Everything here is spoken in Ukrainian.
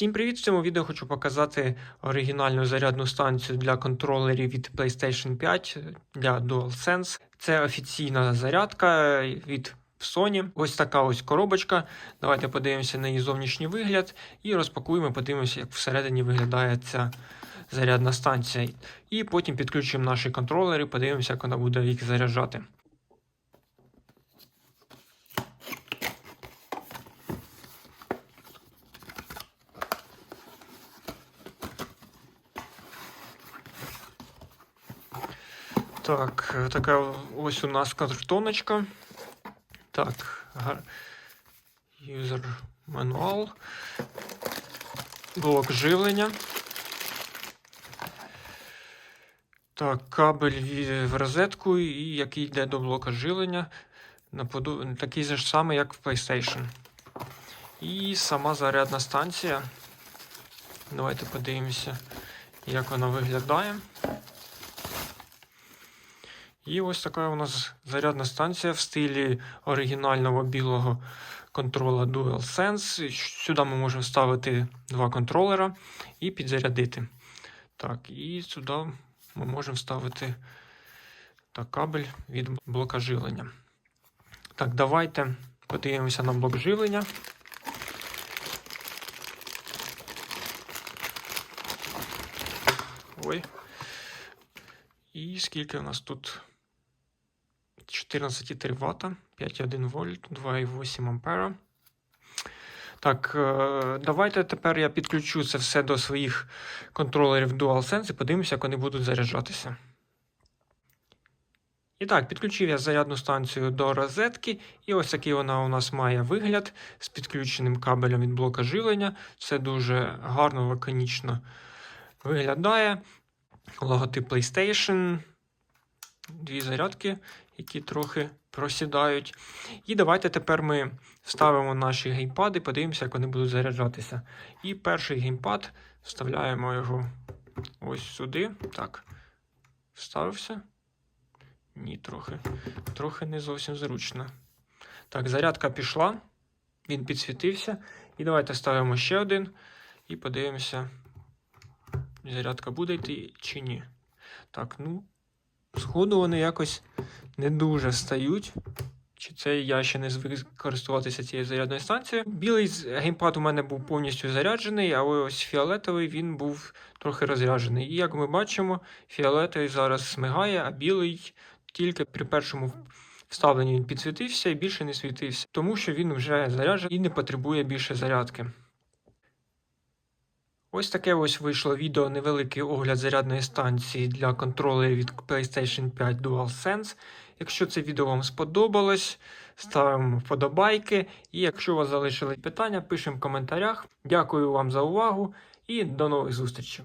Всім привіт! В цьому відео хочу показати оригінальну зарядну станцію для контролерів від PlayStation 5 для DualSense. Це офіційна зарядка від Sony. Ось така ось коробочка. Давайте подивимося на її зовнішній вигляд і розпакуємо, подивимося, як всередині виглядає ця зарядна станція. І потім підключимо наші контролери, подивимося, як вона буде їх заряджати. Так, така ось у нас картоночка. Так, user manual. Блок живлення. Так, кабель в розетку, і який йде до блока живлення. Такий же ж самий, як в PlayStation. І сама зарядна станція. Давайте подивимося, як вона виглядає. І ось така у нас зарядна станція в стилі оригінального білого контрола DualSense. Сюди ми можемо ставити два контролера і підзарядити. Так, і сюди ми можемо вставити так, кабель від блока живлення. Так, давайте подивимося на блок живлення. Ой. І скільки у нас тут? 14,3 Вт, 5,1 вольт, 2,8 ампера. Так, е, давайте тепер я підключу це все до своїх контролерів DualSense і подивимося, як вони будуть заряджатися. І так, підключив я зарядну станцію до розетки, і ось такий вона у нас має вигляд з підключеним кабелем від блока живлення. Це дуже гарно, лаконічно виглядає. Логотип PlayStation, дві зарядки, які трохи просідають. І давайте тепер ми вставимо наші геймпади, подивимося, як вони будуть заряджатися. І перший геймпад вставляємо його ось сюди. Так, вставився. Ні, трохи. Трохи не зовсім зручно. Так, зарядка пішла, він підсвітився. І давайте ставимо ще один і подивимося, зарядка буде йти чи ні. Так, ну, сходу вони якось не дуже стають. Чи це я ще не звик користуватися цією зарядною станцією. Білий геймпад у мене був повністю заряджений, а ось фіолетовий він був трохи розряджений. І як ми бачимо, фіолетовий зараз смигає, а білий тільки при першому вставленні він підсвітився і більше не світився, тому що він вже заряджений і не потребує більше зарядки. Ось таке ось вийшло відео невеликий огляд зарядної станції для контролерів від PlayStation 5 DualSense. Якщо це відео вам сподобалось, ставимо вподобайки. І якщо у вас залишились питання, пишемо в коментарях. Дякую вам за увагу і до нових зустрічей.